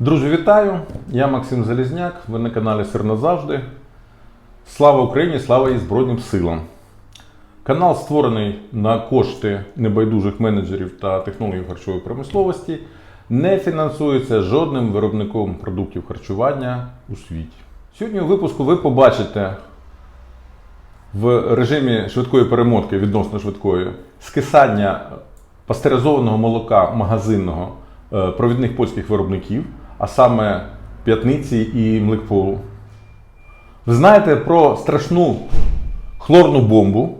Друзі, вітаю! Я Максим Залізняк. Ви на каналі Сир назавжди. Слава Україні! Слава її Збройним силам! Канал створений на кошти небайдужих менеджерів та технологів харчової промисловості. Не фінансується жодним виробником продуктів харчування у світі. Сьогодні у випуску ви побачите в режимі швидкої перемотки, відносно швидкої, скисання пастеризованого молока магазинного е, провідних польських виробників, а саме п'ятниці і млекполу. Ви знаєте про страшну хлорну бомбу,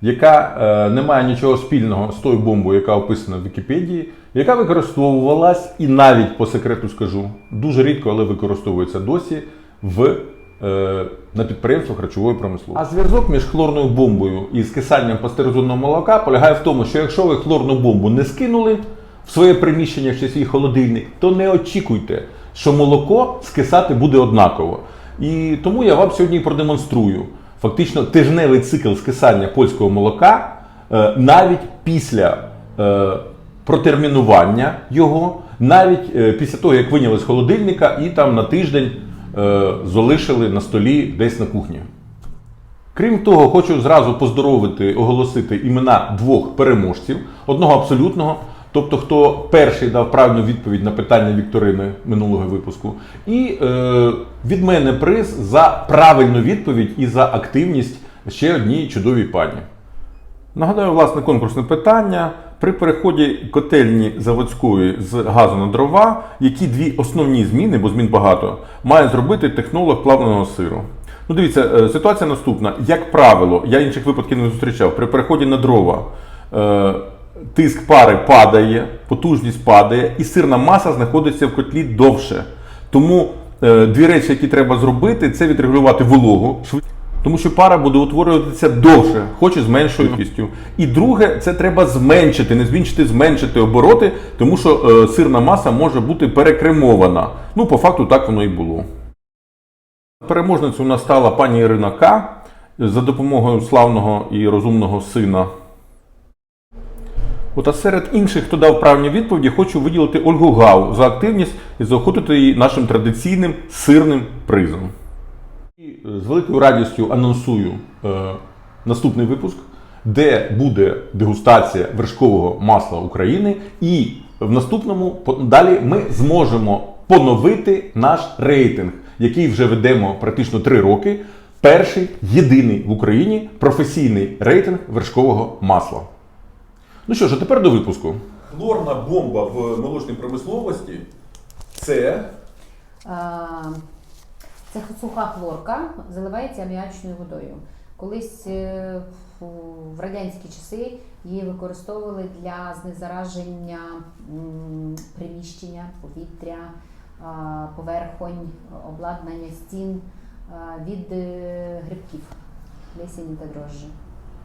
яка е, не має нічого спільного з тою бомбою, яка описана в Вікіпедії, яка використовувалась і навіть по секрету скажу, дуже рідко, але використовується досі в, е, на підприємствах харчової промисловості. А зв'язок між хлорною бомбою і скисанням пастеризованого молока полягає в тому, що якщо ви хлорну бомбу не скинули в своє приміщення чи свій холодильник, то не очікуйте, що молоко скисати буде однаково. І тому я вам сьогодні продемонструю фактично тижневий цикл скисання польського молока е, навіть після е, протермінування його, навіть е, після того, як виняли з холодильника і там на тиждень залишили на столі десь на кухні. Крім того, хочу зразу поздоровити, оголосити імена двох переможців, одного абсолютного, тобто хто перший дав правильну відповідь на питання Вікторини минулого випуску, і е, від мене приз за правильну відповідь і за активність ще одній чудовій пані. Нагадаю, власне, конкурсне питання. При переході котельні заводської з газу на дрова, які дві основні зміни, бо змін багато, має зробити технолог плавленого сиру. Ну, дивіться, е, ситуація наступна. Як правило, я інших випадків не зустрічав. При переході на дрова е, тиск пари падає, потужність падає, і сирна маса знаходиться в котлі довше. Тому е, дві речі, які треба зробити, це відрегулювати вологу. тому що пара буде утворюватися довше, хоч і з меншою кількістю. І друге, це треба зменшити, не збільшити, зменшити обороти, тому що е, сирна маса може бути перекремована. Ну, по факту, так воно і було. Переможницею у нас стала пані Ірина К. за допомогою славного і розумного сина. От, а серед інших, хто дав правильні відповіді, хочу виділити Ольгу Гау за активність і заохотити її нашим традиційним сирним призом. І е, з великою радістю анонсую е, наступний випуск, де буде дегустація вершкового масла України. І в наступному далі ми зможемо поновити наш рейтинг, який вже ведемо практично 3 роки. Перший єдиний в Україні професійний рейтинг вершкового масла. Ну що ж, а тепер до випуску. Хлорна бомба в молочній промисловості це А, Це суха хлорка, заливається аміачною водою. Колись е, в- радянські часи її використовували для знезараження приміщення, повітря, поверхонь, обладнання стін від е, грибків, плесені та дрожжі.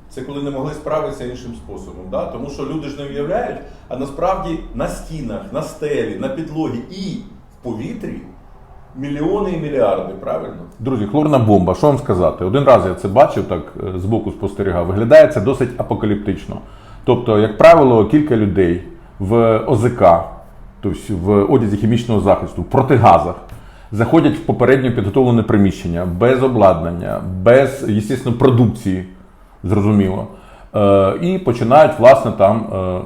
Це коли не могли справитися іншим способом. Да? Тому що люди ж не уявляють, а насправді на стінах, на стелі, на підлогі і в повітрі мільйони і мільярди, правильно? Друзі, хлорна бомба, що вам сказати? Один раз я це бачив, так е, збоку спостерігав. Виглядає це досить апокаліптично. Тобто, як правило, кілька людей в ОЗК, тобто в одязі хімічного захисту, в протигазах, заходять в попередньо підготовлене приміщення без обладнання, без, звісно, продукції, зрозуміло. Е, і починають, власне, там е,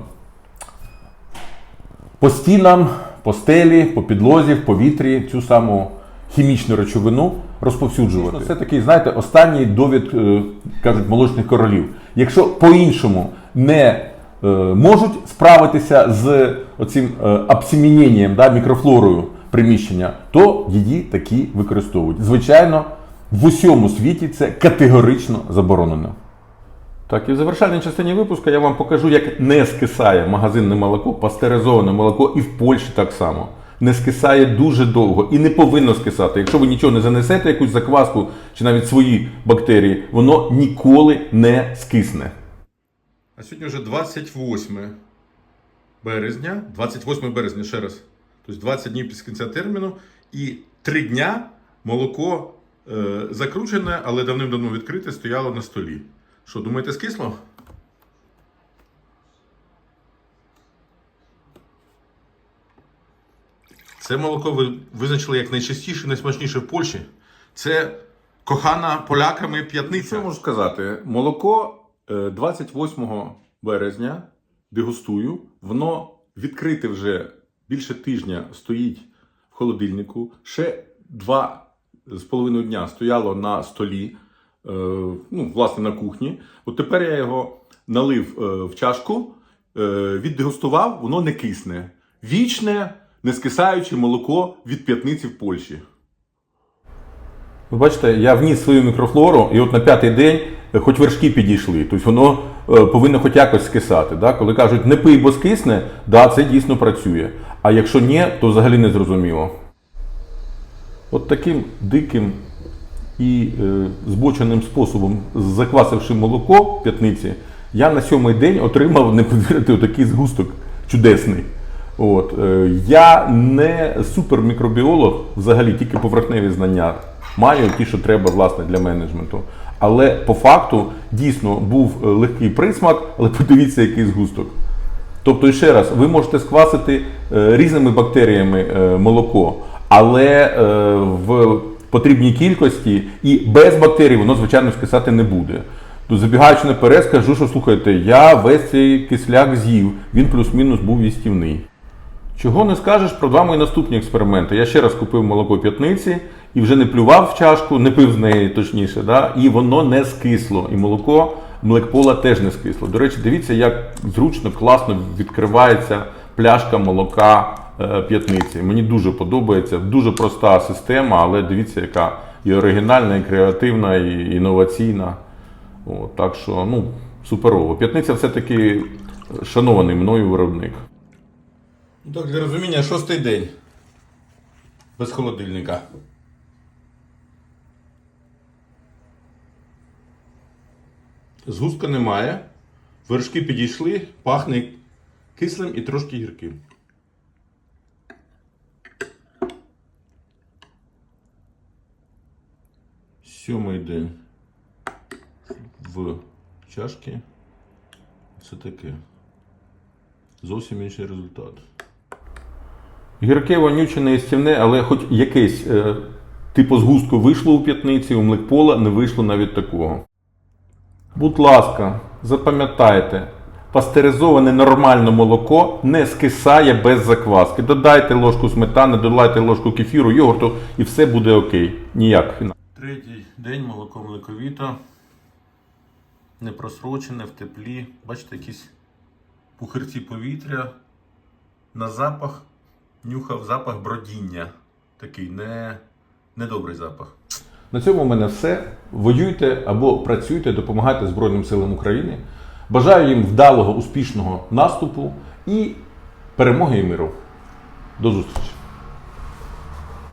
по стінам, по стелі, по підлозі, в повітрі цю саму хімічну речовину розповсюджувати. Це такий, знаєте, останній довід, е, кажуть, молочних королів. Якщо по-іншому не е, можуть справитися з оцим е, да, мікрофлорою приміщення, то її такі використовують. Звичайно, в усьому світі це категорично заборонено. Так, і в завершальній частині випуску я вам покажу, як не скисає магазинне молоко, пастеризоване молоко, і в Польщі так само. Не скисає дуже довго і не повинно скисати. Якщо ви нічого не занесете, якусь закваску чи навіть свої бактерії, воно ніколи не скисне. А сьогодні вже 28 березня, 28 березня ще раз. Тобто 20 днів після кінця терміну, і 3 дня молоко е, закручене, але давним-давно відкрите, стояло на столі. Що, думаєте, скисло? Це молоко ви визначили як найчастіше, найсмачніше в Польщі. Це кохана поляками п'ятниця. Що можу сказати? Молоко е, 28 березня дегустую. Воно відкрите вже більше тижня стоїть в холодильнику. Ще два з половиною дня стояло на столі, е, ну, власне, на кухні. От тепер я його налив е, в чашку, е, віддегустував, воно не кисне. Вічне, не скисаюче молоко від п'ятниці в Польщі. Ви бачите, я вніс свою мікрофлору, і от на п'ятий день е, хоч вершки підійшли. Тобто воно е, повинно хоч якось скисати. Да? Коли кажуть, не пий, бо скисне, да, це дійсно працює. А якщо ні, то взагалі не зрозуміло. От таким диким і е, збоченим способом, заквасивши молоко в п'ятниці, я на сьомий день отримав, не повірите, отакий згусток чудесний. От, е, я не супермікробіолог, взагалі тільки поверхневі знання маю, ті, що треба власне для менеджменту. Але по факту дійсно був е, легкий присмак, але подивіться, який згусток. Тобто, ще раз, ви можете сквасити е, різними бактеріями е, молоко, але е, в потрібній кількості і без бактерій воно, звичайно, скисати не буде. То забігаючи наперед, скажу, що слухайте, я весь цей кисляк з'їв, він плюс-мінус був їстівний. Чого не скажеш про два мої наступні експерименти. Я ще раз купив молоко п'ятниці і вже не плював в чашку, не пив з неї точніше, да? і воно не скисло. І молоко млекпола теж не скисло. До речі, дивіться, як зручно, класно відкривається пляшка молока п'ятниці. Мені дуже подобається, дуже проста система, але дивіться, яка і оригінальна, і креативна, і інноваційна. От, так що, ну, суперово. П'ятниця все-таки шанований мною виробник. Ну так, для розуміння, шостий день. Без холодильника. Згустка немає. Вершки підійшли, пахне кислим і трошки гірким. Сьомий день в чашки. Це таке. Зовсім інший результат. Гірке, вонюче, неїстівне, але хоч якесь е, типу згустку вийшло у п'ятниці, у млекпола не вийшло навіть такого. Будь ласка, запам'ятайте, пастеризоване нормальне молоко не скисає без закваски. Додайте ложку сметани, додайте ложку кефіру, йогурту і все буде окей. Ніяк. Третій день молоко млековіто. Не просрочене, в теплі. Бачите, якісь пухирці повітря. На запах нюхав запах бродіння. Такий не, недобрий запах. На цьому в мене все. Воюйте або працюйте, допомагайте Збройним силам України. Бажаю їм вдалого, успішного наступу і перемоги і миру. До зустрічі!